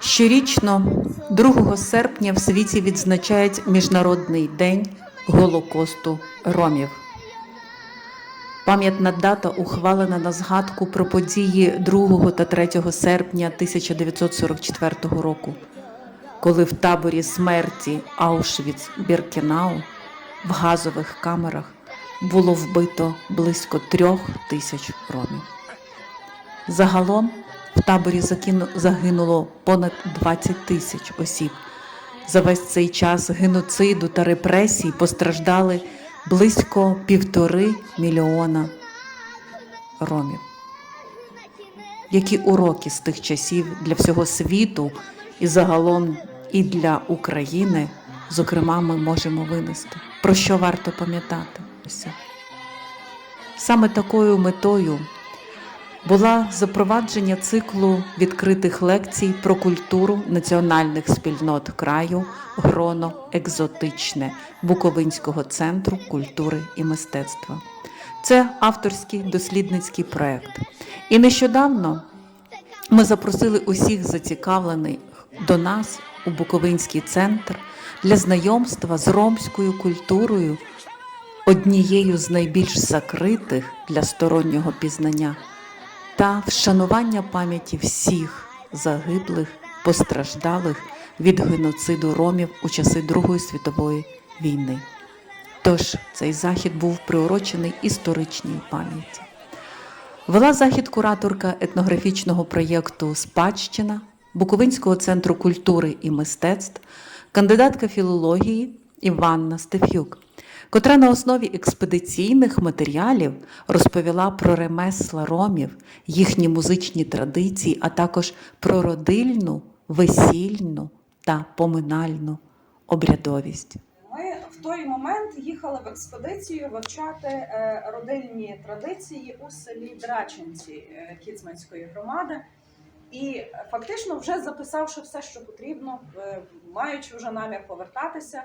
Щорічно, 2 серпня, в світі відзначають Міжнародний день Голокосту ромів. Пам'ятна дата ухвалена на згадку про події 2 та 3 серпня 1944 року, коли в таборі смерті Аушвіц-Біркенау в газових камерах було вбито близько трьох тисяч ромів. Загалом в таборі загинуло понад 20 тисяч осіб. За весь цей час геноциду та репресій постраждали близько півтори мільйона ромів. Які уроки з тих часів для всього світу і загалом і для України, зокрема, ми можемо винести? Про що варто пам'ятати? Саме такою метою була запровадження циклу відкритих лекцій про культуру національних спільнот краю гроно екзотичне Буковинського центру культури і мистецтва. Це авторський дослідницький проект. І нещодавно ми запросили усіх зацікавлених до нас у Буковинський центр для знайомства з ромською культурою, однією з найбільш закритих для стороннього пізнання та вшанування пам'яті всіх загиблих, постраждалих від геноциду ромів у часи Другої світової війни. Тож цей захід був приурочений історичній пам'яті. Вела захід кураторка етнографічного проєкту Спадщина Буковинського центру культури і мистецтв, кандидатка філології Іванна Стефюк, котра на основі експедиційних матеріалів розповіла про ремесла ромів, їхні музичні традиції, а також про родильну, весільну та поминальну обрядовість. Ми в той момент їхали в експедицію вивчати е, родинні традиції у селі Драченці е, Кіцманської громади. І фактично, вже записавши все, що потрібно, е, маючи вже намір повертатися,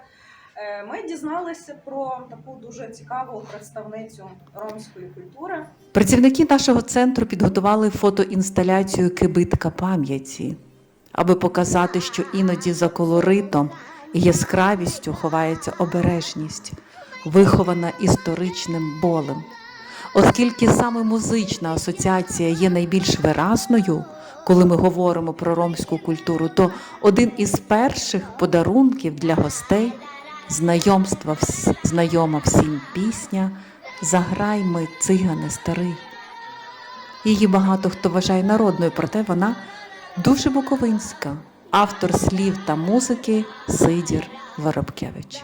ми дізналися про таку дуже цікаву представницю ромської культури. Працівники нашого центру підготували фотоінсталяцію Кибитка пам'яті, аби показати, що іноді за колоритом і яскравістю ховається обережність, вихована історичним болем. Оскільки саме музична асоціація є найбільш виразною, коли ми говоримо про ромську культуру, то один із перших подарунків для гостей знайомства знайома всім пісня Заграй ми, цигане старий. Її багато хто вважає народною, проте вона дуже буковинська. Автор слів та музики Сидір Воробкевич.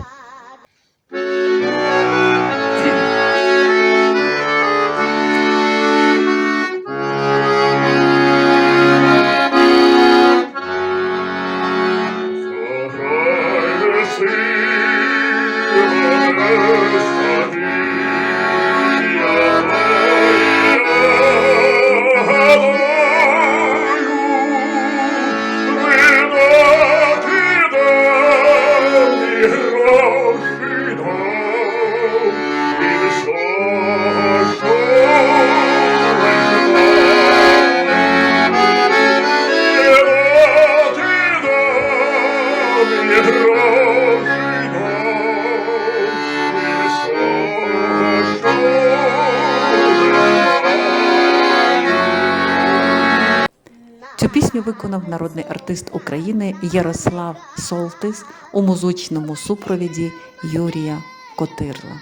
Виконав народний артист України Ярослав Солтис у музичному супровіді Юрія Котирла.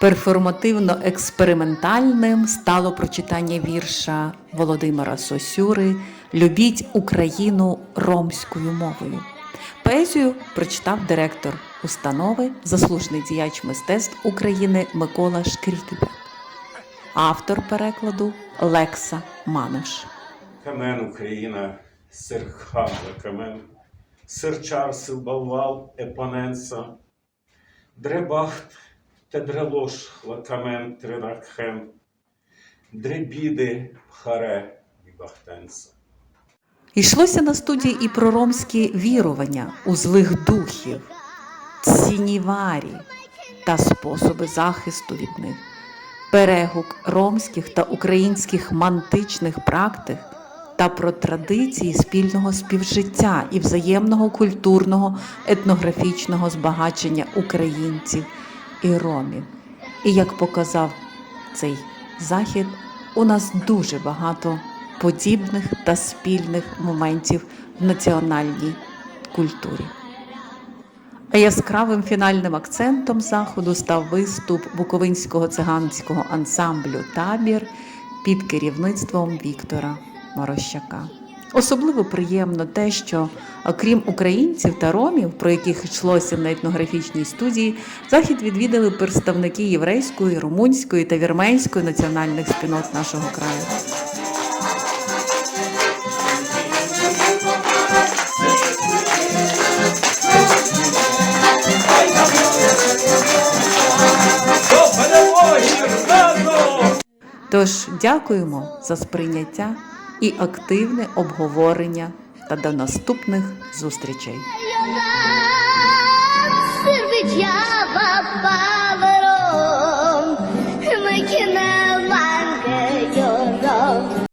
Перформативно-експериментальним стало прочитання вірша Володимира Сосюри Любіть Україну ромською мовою. Поезію прочитав директор установи, заслужений діяч мистецтв України Микола Шкрікібек. Автор перекладу Лекса Мануш. Камен Україна, сир хавла камен, сир чарсил балвал епоненса, дребахт те дрелош лакамен триракхем, дребіди харе і бахтенса. Йшлося на студії і про ромські вірування у злих духів, цініварі та способи захисту від них, перегук ромських та українських мантичних практик та про традиції спільного співжиття і взаємного культурного етнографічного збагачення українців і ромів. І як показав цей захід, у нас дуже багато подібних та спільних моментів в національній культурі. А яскравим фінальним акцентом заходу став виступ буковинського циганського ансамблю Табір під керівництвом Віктора Морощака. Особливо приємно те, що окрім українців та ромів, про яких йшлося на етнографічній студії, захід відвідали представники єврейської, румунської та вірменської національних спільнот нашого краю. Тож дякуємо за сприйняття і активне обговорення та до наступних зустрічей.